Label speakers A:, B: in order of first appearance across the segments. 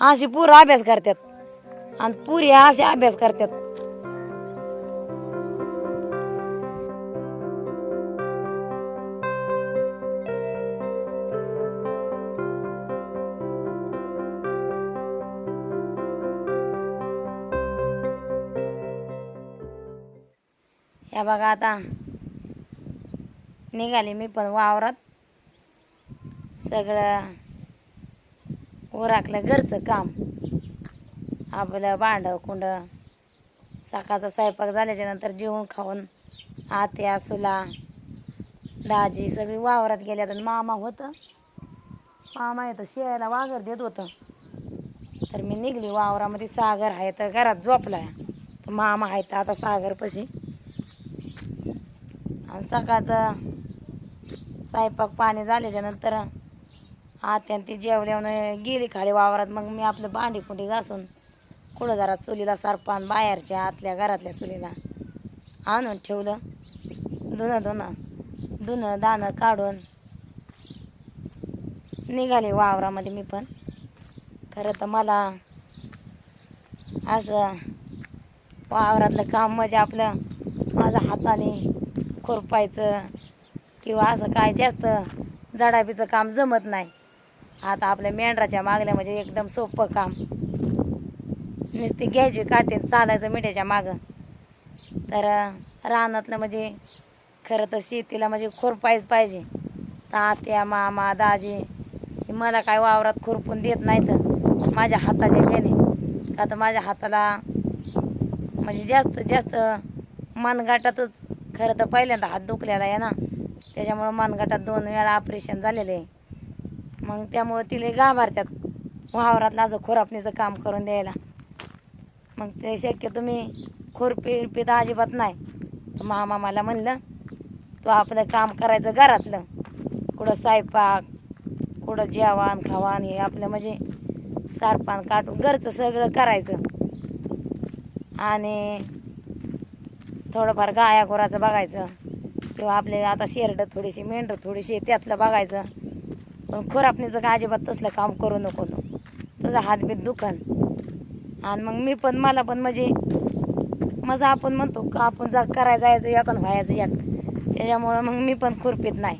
A: अशी पूर अभ्यास करतात. आणि पुरी असे अभ्यास करतात. या बघा आता. निघाली मी पण वावरात. सगळं उराकलं घरचं काम. आपलं भांड कुंड. सकाळचा स्वयंपाक झाल्याच्यानंतर खाऊन आत्या सुला दाजी सगळी वावरात गेल्यात आणि मामा होतं. मामा येतं शेळ्याला वाघर देत होतं. तर मी निघली वावरामध्ये सागर आहे तर घरात झोपलाय तर मामा आहे तर आता सागरपाशी. आणि सकाळचं स्वयंपाक पाणी झाल्याच्यानंतर आत्यान ती जेवल्यावर गेली खाली वावरात. मग मी आपलं भांडी कुंडी घासून कुठं जरा चुलीला सरपान बाहेरच्या आतल्या घरातल्या चुलीला आणून ठेवलं. धुणं धुणं धुणं दाणं काढून निघाले वावरामध्ये मी पण. खरं तर मला असं वावरातलं काम म्हणजे आपलं माझ्या हाताने खुरपायचं किंवा असं काय जास्त जडाबीचं काम जमत नाही. आता आपल्या मेंढराच्या मागल्या म्हणजे एकदम सोपं काम. नुसती घ्यायची काटे चालायचं मिठाच्या मागं. तर रानातलं म्हणजे खरं तर शेतीला म्हणजे खुरपायच पाहिजे. तात्या मामा दाजी हे मला काय वावरात खुरपून देत नाहीत. माझ्या हाताच्या वेने का तर माझ्या हाताला म्हणजे जास्त जास्त मनगाटातच खरं तर पहिल्यांदा हात दुखलेला आहे ना. त्याच्यामुळं मनगटात दोन वेळा ऑपरेशन झालेलं आहे. मग त्यामुळं तिला घाबरतात वावरातलं असं खोरापणीचं काम करून द्यायला. मग ते शक्यतो मी खुरपी बिरपी तर अजिबात नाही. तर मामा मला म्हणलं तू आपलं काम करायचं घरातलं. कुठं स्वयंपाक कुठं जेवण खावान हे आपलं म्हणजे सारपान काटून घरचं सगळं करायचं. आणि थोडंफार गाया गुराचं बघायचं. किंवा आपले आता शेरडं थोडीशी मेंढरं थोडीशी त्यातलं बघायचं. पण खुरापणीचं का अजिबात तसलं काम करू नको तू तुझा हातबीत दुखन आणि मग मी पण मला पण म्हणजे माझं आपण म्हणतो का आपण जा करायला जायचं एक आणि व्हायचं एक. त्याच्यामुळं मग मी पण खुरपीत नाही.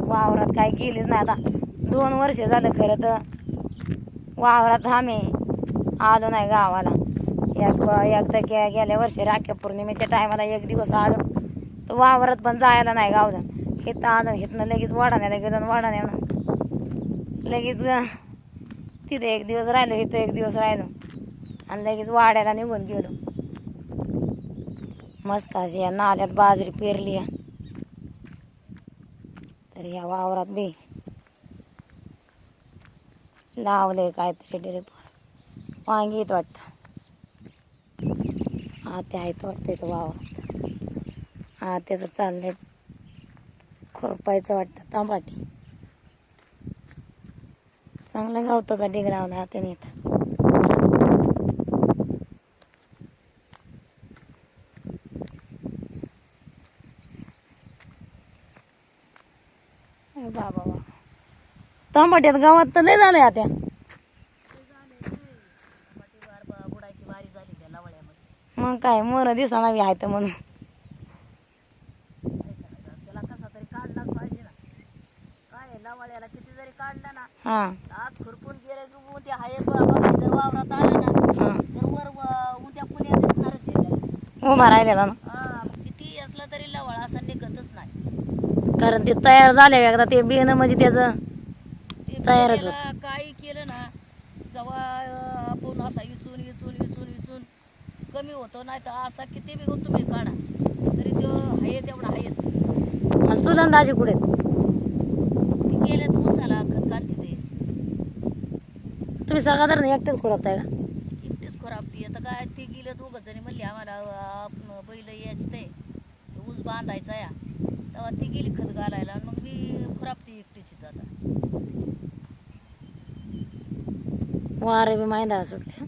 A: वावरात काय गेलीच नाही. आता दोन वर्ष झालं खरं तर वावरात आम्ही आलो नाही गावाला. एक एकदा गे गेल्या वर्षी राख्या पौर्णिमेच्या टायमाला एक दिवस आलो. तर वावरात पण जायला नाही गावलं. तर आलं इथनं लगेच वाढाण्याला गेलो वाढाण्या वाढाण्यानं लगेच तिथं तिथे एक दिवस राहिलो इथं एक दिवस राहिलो. आणि लगेच वाड्याला निघून गेलो. मस्त अशी या नाल्यात बाजरी पेरली आहे तर या वावरात बी लावले काहीतरी डिरेप. वांगी येत वाटतं. हा ते आहेत वाटतं इथं वावरात. हा त्याचं चाललंय खुरपायचं वाटतं तांबाटी. चांगला गवताचा डिग लावला हाताने ए बाबा बाबा तांबाट्यात गावात तर लय झालंय आता.
B: बुडायची वारी झाली त्या लवळ्यामध्ये
A: मग काय मोर दिसाना बी आहे तर म्हणून.
B: त्याला कसा तरी काढलाच पाहिजे ना. काय लवळ्याला किती जरी काढला ना
A: हां.
B: की उद्या हाय ब- बघा जर वावरात आलं ना
A: हां.
B: तर वर व- उद्या पुण्या दिसणारच आहे त्याला.
A: उभा राहिलेला ना.
B: हा मग किती असलं तरी लवळ असं निघतच नाही.
A: कारण ते तयार झाले एकदा ते बियाणं म्हणजे त्याचं
B: ते
A: तयारच
B: काही केलं ना जेव्हा अं, आपण असा इचून इचून इचून इचून कमी होतो नाही तर असा किती बी तुम्ही काढा. तरी तो हाय तेवढा आहेच.
A: आणि सुलंदाजी कुठे?
B: ते गेले तर उसाला खत घालते ते
A: तुम्ही साधारण एकटेच खुरपताय का?
B: एकटीच खराबती आता काय ते गेले दोघं जणी म्हणली आम्हाला अं, बैल यायचं ते. ते ऊस बांधायचा या. तेव्हा ती गेली खत घालायला आणि मग मी खराबती एकटीच इथं आता.
A: वारे बी माहिती सुटले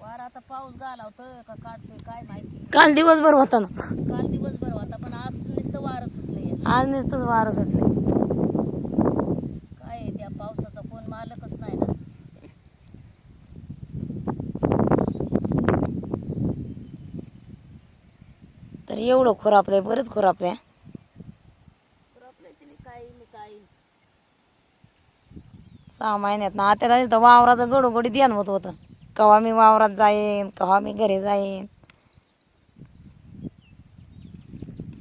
B: वार आता पाऊस घालावतं का काढतोय काय माहिती.
A: काल दिवसभर होता ना.
B: काल दिवसभर होता पण आज नुसतं वारं सुटलंय.
A: आज नुसतंच वारं सुटले
B: काय आहे त्या पावसाचा कोण मालकच नाही ना
A: एवढं खोरापलंय बरंच खोरापलंय सहा महिन्यात ना त्याला तिथं वावराचं गडोगडी ध्यान होत होतं. कवा मी वावरात जाईन कवा मी घरी जाईन.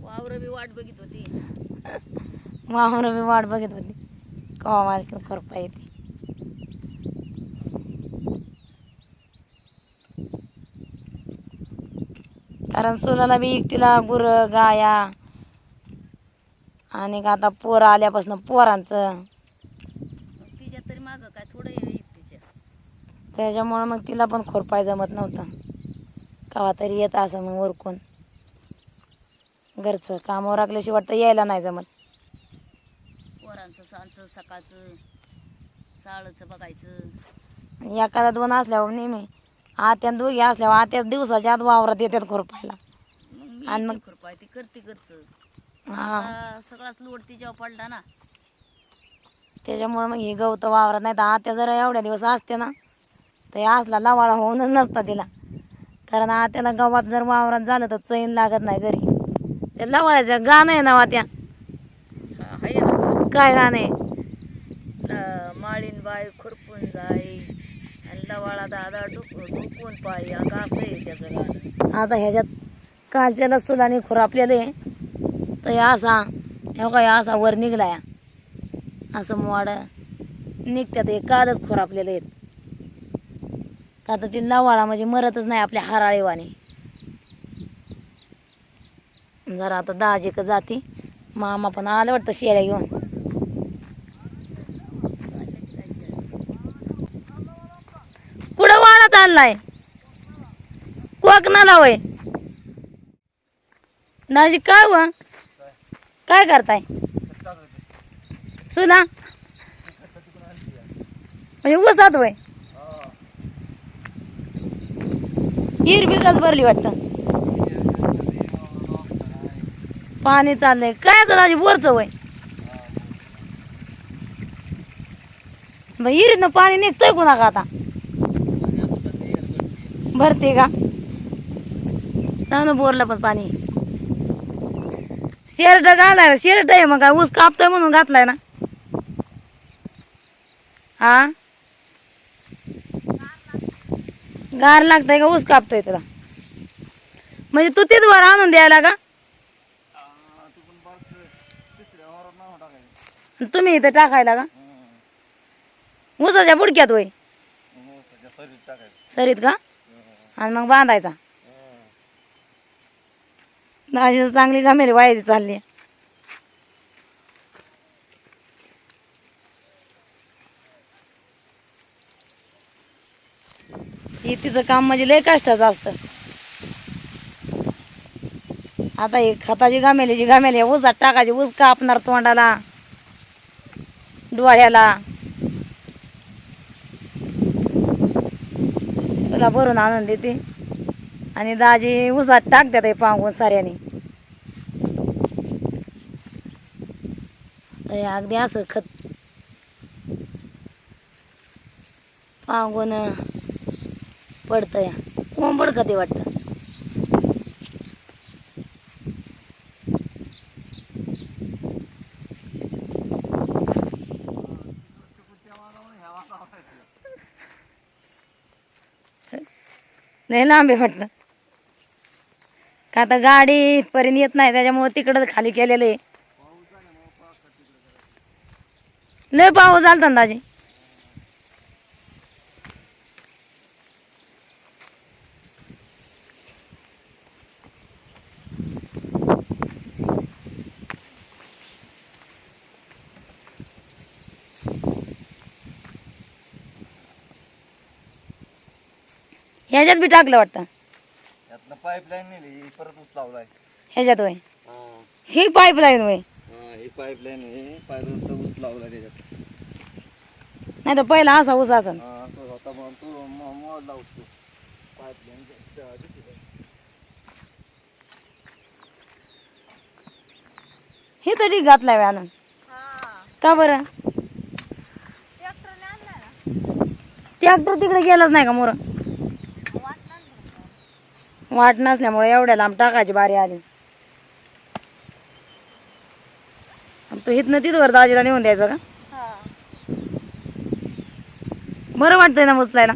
B: वावर बी वाट बघित होती.
A: वावर मी वाट बघत होती. कवा मला खुरपा येते. कारण सोलाला बी एकटीला गुर गाया. आणि का आता पोरं आल्यापासून पोरांचं.
B: तिच्या तरी मागं काय थोडं
A: त्याच्यामुळं मग तिला पण खुरपाय जमत नव्हतं. कवा तरी येत असं मग उरकून घरचं कामावर राखल्याशिवाय वाटतं यायला नाही जमत.
B: पोरांचं सांचं सकाळचं साळचं बघायचं.
A: एखादा दोन असल्यावर नेहमी आत्या दोघी असल्यावर आत्या दिवसाच्या आत वावरात येतात खुरपायला. आणि मग-
B: खुरपाय ती करते घरचं
A: हा.
B: सगळाच लोड तिच्यावर पडला ना
A: त्याच्यामुळं मग ही गवत वावरात नाही. तर आत्या जरा एवढ्या दिवस असते ना तर हे असला लवाळा होऊनच नसता तिला. कारण आत्याला गावात जर वावरात झालं तर चैन लागत नाही घरी. ते लवाळ्याचं गाणं आहे ना
B: ना.
A: काय गाणं आहे
B: ल- माळीन बाई खुरपून जाई वाळा दादा डुकून पायी आता असं आहे त्याचं गाणं
A: आता ह्याच्यात कालच्या लसूलाने खुरापलेलं आहे. तर हे असा हे काय असा वर निघलाय. या असं मोड निघत्यात हे कालच खुरापलेले आहेत. तर आता ती लवाळा म्हणजे मरतच नाही आपल्या हराळीवाने जरा आता दहाजी जाती. मामा पण आलं वाटतं शेळ्या घेऊन कुठं चाललाय कोकणाला वय दाजी काय व काय करताय? सुना? म्हणजे उसात वय हिर बिगच भरली वाटतं. पाणी चाललंय. काय आता दाजी वय मग हिरीतनं पाणी निघतंय कुणा का आता? भरते का? चांगलं बोरलं पण पाणी. शेरड घालाय शेरड आहे मग काय ऊस कापतोय म्हणून घातलाय ना. हा गार लागतंय का ऊस कापतोय तुला म्हणजे तू तिथं वर आणून द्यायला का? तुम्ही इथं टाकायला का? ऊसाच्या बुडक्यात होय. सरीत का? आणि मग बांधायचा. अशी चांगली गमेली वायची चालली. हे तिचं काम म्हणजे लय कष्टाचं असतं. आता हे खताची गामेली जी गामेली ऊसात टाकायची ऊस कापणार तोंडाला डोळ्याला. चला भरून आणून देते. आणि दाजी उसात टाकतात हे पांगून साऱ्याने. हे अगदी असं खत. पांगून पडतं या कोंबड खते वाटतं. नाही लांब आहे वाटतं का आता गाडी इथपर्यंत येत नाही त्याच्यामुळे तिकडं खाली केलेलं आहे. लय पाऊस झाला ना दाजी ह्याच्यात बी टाकलं वाटतं.
C: यातनं पाईपलाईन नेली परत ऊस लावलाय.
A: ह्याच्यात होय. ही. पाईपलाईन होय.
C: ही पाईपलाईन आहे पाईप ऊस लावलाय त्याच्यात.
A: नाही तर पहिला असा ऊस असन.
C: हा, असं होता म्हणून तो म- मोडला ऊस तो. पाईपलाईन
A: हे तरी घातलाय व्या आणून. का बरं? ट्रॅक्टर तिकडे गेलाच नाही का मोर? वाट नसल्यामुळे एवढ्या लांब टाकायची बारी आली. तू हिथनं तिथवर दाजीला नेऊन द्यायचं का? बरं वाटतंय ना उचलायला?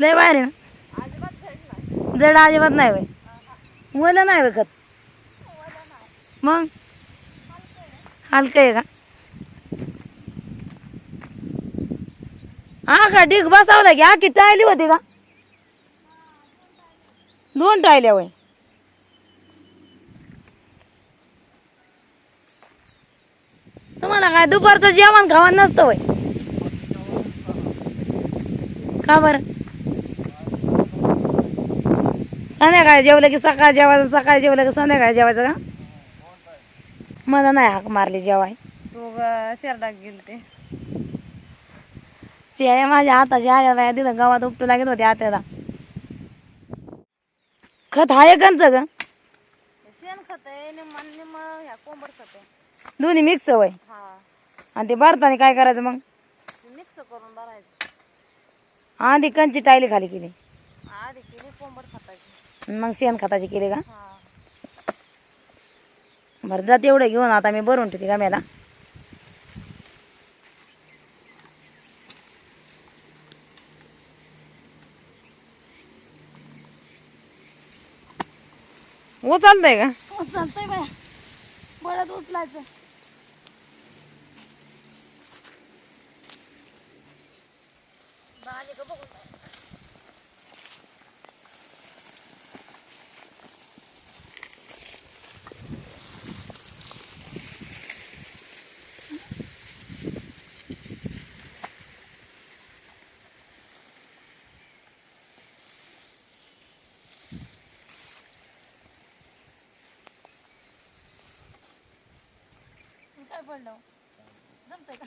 B: लय
A: बाहेर आहे ना? जड अजिबात नाही वय वल नाही वय खत मग? हलकं आहे. का? हा का? ढीक बसावला की आखी टाळली होती का? दोन टायल्या वय तुम्हाला काय दुपारचं जेवण खावण नसतं वय का बरं? संध्याकाळी जेवलं की सकाळी जेवायचं सकाळी जेवलं की संध्याकाळी जेवायचं का? मला नाही हाक मारली जेवाय.
B: तू शेरडाक गेलते.
A: शेळ्या माझ्या हाताच्या आल्या बाया तिथं गावात उपटू लागत होते आत्याला. खत आहे कंच ग.
B: शेण खत आहे ह्या कोंबड खत आहे.
A: दोन्ही मिक्स वय.
B: हा.
A: आणि ते भरताना काय करायचं मग?
B: मिक्स करून भरायचं.
A: आधी कंची टायली खाली केली.
B: आधी केली कोंबड खताची.
A: आणि मग शेण खताची केली का?
B: हा.
A: बरं जा तेवढं घेऊन आता मी भरून ठेवते गम्याला
B: उचलतंय का?
A: चालतंय बाया. बळत उचलायचं. काय पडलं? जमतंय का?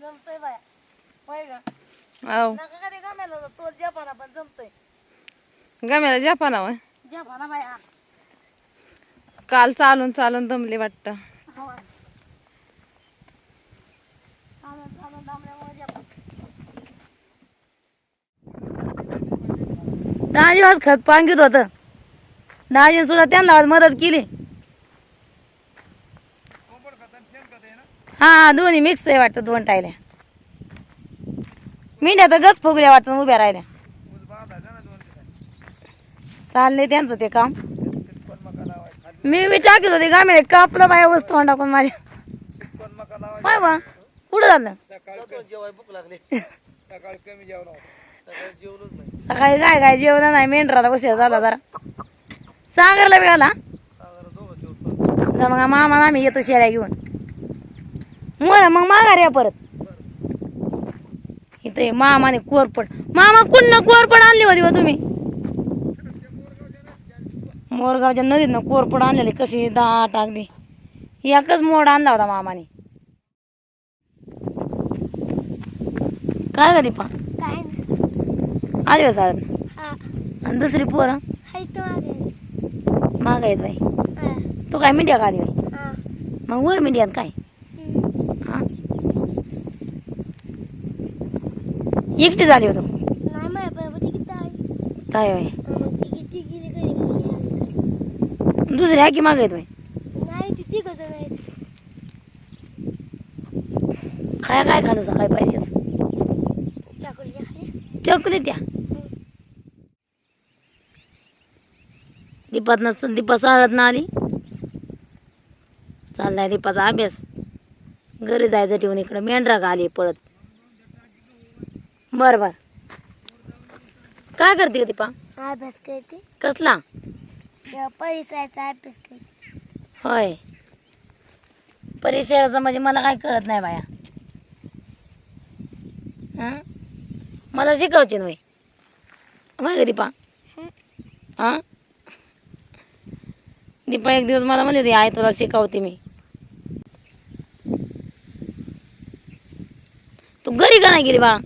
A: जमतंय बाया. होय का?
B: हो
A: नका गम्याला तो जपाना पण जमतंय.
B: गम्याला जपाना वय
A: जपाना बाया.
B: काल चालून चालून दमली वाटतं.
A: हवा चालून चालून दमल्यामुळे जपान दहाजी वाज खत पांगित होतं. दहाजी सुद्धा त्यांना आज मदत केली. हा दोन्ही मिक्स आहे वाटतं दोन टायल्या. मेंढ्या तर गच फुगल्या वाटतं उभ्या राहिल्या. चाललंय त्यांचं ते काम. मी विचार टाकीत होते गामे कापलं बाया वस्तू टाकून माझ्या. काय बा कुठं झालं?
C: सकाळी
A: काय काय जेवण नाही मेंढराला उशीर झाला जरा. सागरला बी आला तर मग मामा आम्ही येतो शेळ्या घेऊन. मोर मग माघार या परत. इथं मामाने कोरपड. मामा कुठनं कोरपड आणली होती हो तुम्ही? मोरगावच्या नदीतनं कोरपड आणलेली कशी दहा टाकली. एकच मोड आणला होता मामाने. काय का दीपा?
D: काय
A: आली हो
D: हा.
A: आणि दुसरी पोरं?
D: हाय तो आले.
A: माग आहेत बाई.
D: हा.
A: तो काय मिंड्या का आली बाई?
D: हा.
A: मग वर मिंड्यात काय
D: हम्म.
A: हा एकटी झाली होतो.
D: नाही माझ्या पायामध्ये किती आहे
A: काय बाई
D: मग ती किती गेली घरी गेली.
A: दुसरी आहे की माग
D: नाही ती तिघ जण आहेत.
A: खाया काय खाल्लं सकाळी
D: चाकली आहे
A: चॉकलेट या दीपात नसतं दीपा साळत ना आली. चाललाय दीपाचा अभ्यास. घरी जायचं ठेवून इकडं. मेंढरा आली पळत बर बर. काय करते ग दीपा?
D: अभ्यास करते.
A: कसला?
D: परिसराचा अभ्यास करते.
A: होय. परिसराचं म्हणजे मला काय कळत नाही बाया. हं? मला शिकवते ना होय ग दीपा? हां? दीपा एक दिवस मला म्हणली होती आई तुला शिकवते मी. तू घरी का नाही गेली बा?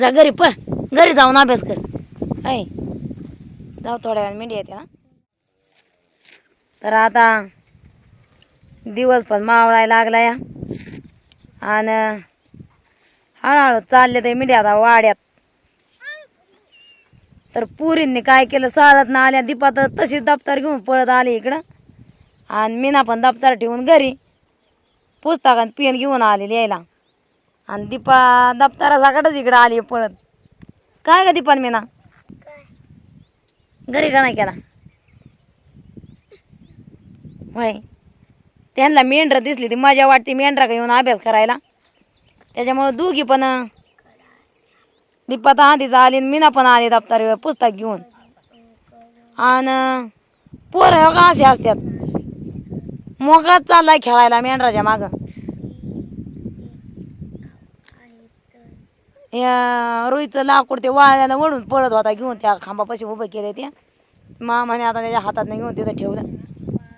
A: जा घरी पळ. घरी जाऊन अभ्यास कर. ऐ जाऊ थोड्या वेळाने मेंढी येते ना. तर आता दिवस पण मावळायला लागला या आणि हळूहळू चालले ते मिडिया आता वाड्यात. तर पुरींनी काय केलं? चालत ना आल्या दीपात तशीच दप्तर घेऊन पळत आले इकडं. आणि मीना पण दप्तर ठेवून घरी पुस्तकात पेन घेऊन आलेली यायला. आणि दीपा दप्तरासकटच इकडं आली पळत काय का दीपान मीना? घरी का नाही केला? होय. त्यांना मेंढर दिसली ती मजा वाटते मेंढरा का येऊन अभ्यास करायला. त्याच्यामुळं दोघी पण दीपा तर आधीच आली मीना पण आली दप्तर पुस्तक घेऊन. आणि पोरं हो का असे असतात? मोकळाच चाललाय खेळायला मेंढराच्या मागं. या रुईचं लाकूड ते वाळ्याला वळून पळत होता घेऊन त्या खांबापाशी उभं केले ते. मामाने आता त्याच्या हातात घेऊन तिथं ठेवलं.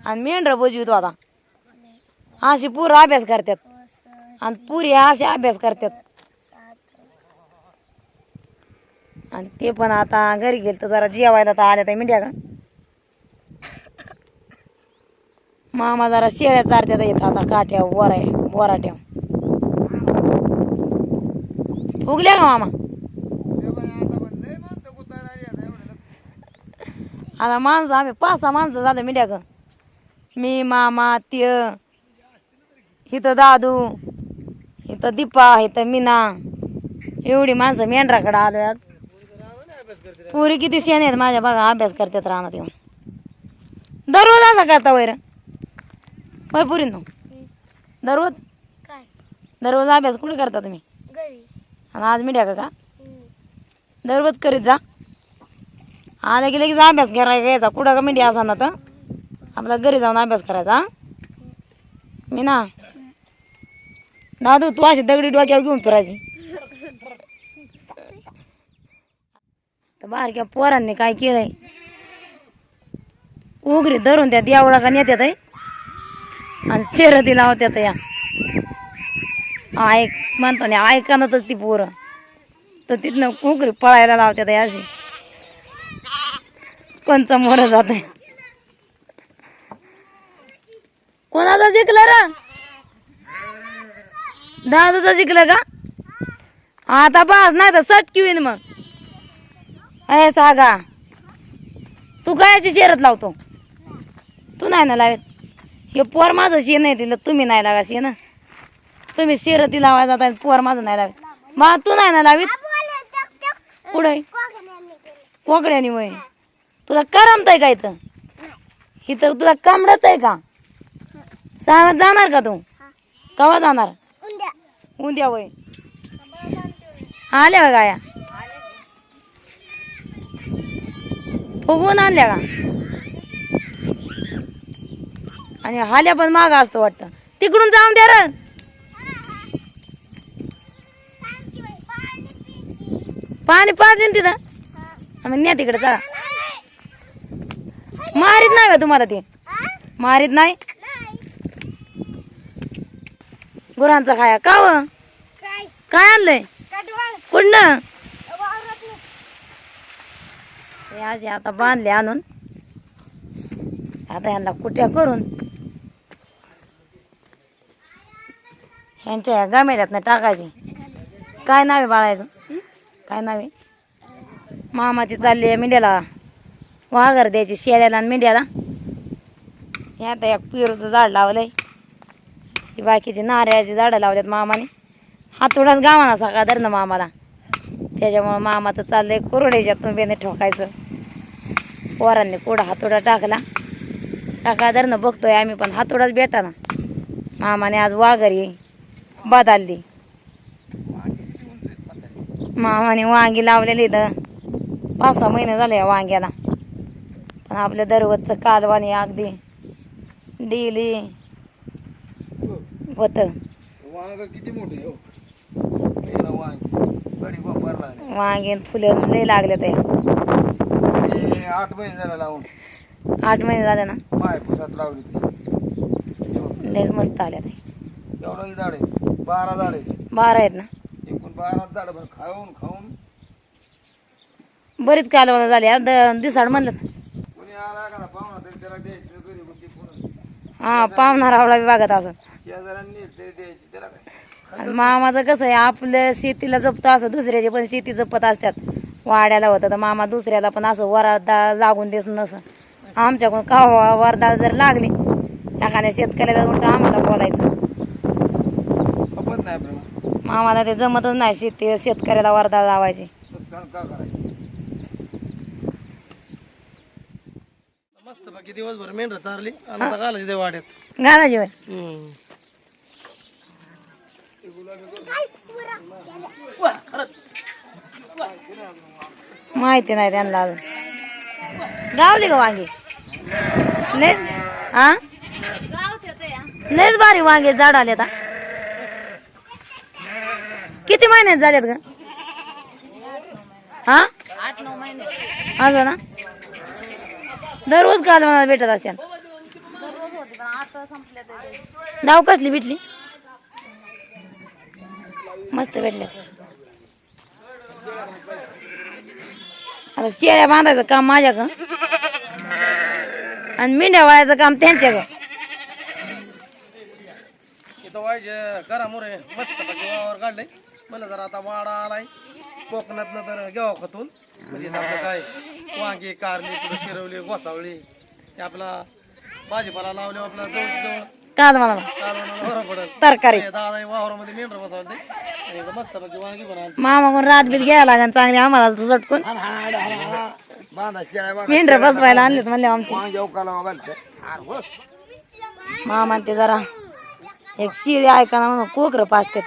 A: आणि मेंढरं बजवीत होता. अशी पूर अभ्यास करतात. आणि पुरी असे अभ्यास करतात. आणि ते पण आता घरी गेलं तर जरा जेवायला तर आल्या तर का मामा जरा शेळ्या चारत्यात येत आता काठ्या वरा बोराट्या फुगल्या का मामा? आता माणसं आम्ही पाच सहा माणसं झालं मिठ्या का मी मामा त्य इथं दादू इथं दीपा इथं मीना. एवढी माणसं मेंढराकडे आलो आज. पुरी किती शेण आहेत माझ्या बघा अभ्यास करतात राहणार येऊन. दररोज असं करता वैर. होय पुरी ना दररोज?
D: काय?
A: दररोज अभ्यास कुठे करता तुम्ही? आणि आज मी का?
D: हम्म.
A: दररोज करीत जा. आलं की लगेच अभ्यास करायला घ्यायचा. कुठं का मिडिया असा ना तर आपल्या घरी जाऊन अभ्यास करायचा मी ना दादू तू अशी दगडी डोक्यावर घेऊन फिरायची. तर बारक्या पोरांनी काय केलंय? उघरी धरून त्यात एवढा का नेत्यात आहे. आणि शर्यती लावत्यात या. ऐक म्हणतो ना ऐकानातच ती पोरं. तर तिथनं उघरी पळायला लावते हे अशी. कोणचं मोर जात आहे कोणाचं जिंकलं र? दादूचं जिंकलं का? आता बस नाही तर सटकी होईन मग. अय सागा. तू कायची शेरत लावतो. तू नाही ना लावेत. हे पोर माझं शेण आहे तिला तुम्ही नाही लागा शेण तुम्ही शेरती लावायला जाता आणि पोर माझं नाही लावत. मग तू नाही ना लावीत? पुढे कोकड्यानी वय. तुला करमतय काय तर इथं तुला कमडत आहे का? सांगत जाणार का तू? कवा जाणार? उद्या. वय. आल्या गाया? फुगवून आणल्या का? आणि हाल्या पण माग असतो वाटतं. तिकडून जाऊन द्या र. पाणी पाजून तिथं. मग न्या तिकडे चला. मारीत नाही का तुम्हाला ते? मारीत नाही? गुरांचा खाया. का व?
D: काय
A: आणलंय?
D: काटवाळ
A: कुठनं असे आता बांधले आणून. आता यांना कुट्या करून? ह्यांच्या ह्या गामेल्यातनं टाकायची. काय नावे बाळायचं काय नावे मामाची चालली आहे मेंढ्याला. वाघर द्यायची शेळ्याला आणि मेंढ्याला. हे आता एक पेरूचं झाड लावलंय. ही बाकीची नारळाची झाडं लावल्यात मामाने. हातोडाच गावाना सकाळ धरणं मामाला. त्याच्यामुळं मामाचं चाललंय कुरड्याच्या तुंबेने ठोकायचं. पोरांनी कोडा हातोडा टाकला. सकाळ धरणं बघतोय आम्ही पण हातोडाच भेटा ना मामाने आज वाघरी बदलली. मामाने वांगी लावलेली इथं. पाच सहा महिने झाले या वांग्याला. पण आपल्या दररोजचं कालवाने अगदी डेली होतं.
C: वांग किती मोठे हो? वांग.
A: फुलं लय लागले ते.
C: हे आठ महिने झाला लावून.
A: आठ महिने झाले ना.
C: लावली
A: लयच मस्त आल्या ते.
C: एवढं झाड आहे बारा झाड
A: बारा आहेत ना.
C: खाऊन खाऊन
A: बरीच कालवण झाली दिसाड म्हणलं.
C: कोणी आला का पाहुणा तरी त्याला द्यायची घरी होती पुन्हा
A: हा पावणार आवळा विभागात असं
C: शेजाऱ्यांनी तरी द्यायची त्याला काय?
A: आणि मामाचं कसं आहे आपल्या शेतीला जपतो असं दुसऱ्याची पण शेती जपत असतात. वाड्याला होतं तर मामा दुसऱ्याला पण असं वरदाळ लागून देत नसं. आमच्याकडून का वरदाळ जर लागली एखाद्या शेतकऱ्याला उलट आम्हाला बोलायचं. मामाला ते जमतच नाही शेती शेतकऱ्याला वरदाळ लावायची.
E: का का करायचं मस्त बाकी दिवसभर मेंढर चारली आणि आता घालायची ते वाड्यात.
A: घालायची होय. माहिती नाही त्यांना अजून. गावली का वांगी? लय हा. लयच भारी वांगे झाड आले आता. किती महिन्यात झाल्यात ग? हा?
F: आठ नऊ महिने
A: असं ना? दररोज काल मला भेटत असत्या डाव कसली भेटली? मस्त भेटले आता शेळ्या बांधायचं काम माझ्याकडं. आणि मेंढ्या वाळायचं काम
E: त्यांच्या का मस्त म्हणलं जर आता वाडा आलाय. कोकणात तर घ्यावं खतून. म्हणजे इथं आपलं काय वांगी कारली कुठं शिरवली हे आपला भाजीपाला लावले आपला जवळ
A: काल मला
E: कारवानाला बरं पडेल.
A: तरकारी.
E: हे दादा वावरामध्ये मेंढर बसवते आणि इथं मस्त पैकी वांगी पण आणते.
A: मामा कोण रात बीत घ्यायला लागेल चांगली आम्हाला चटकून मेंढर बसवायला आणलेत म्हणले आमचे. मामा ते जरा एक शिळी ऐकाना म्हणून कोकर पाचते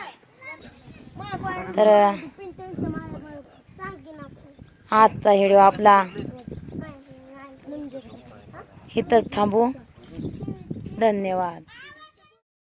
A: तर आजचा व्हिडिओ आपला इथंच थांबू. धन्यवाद.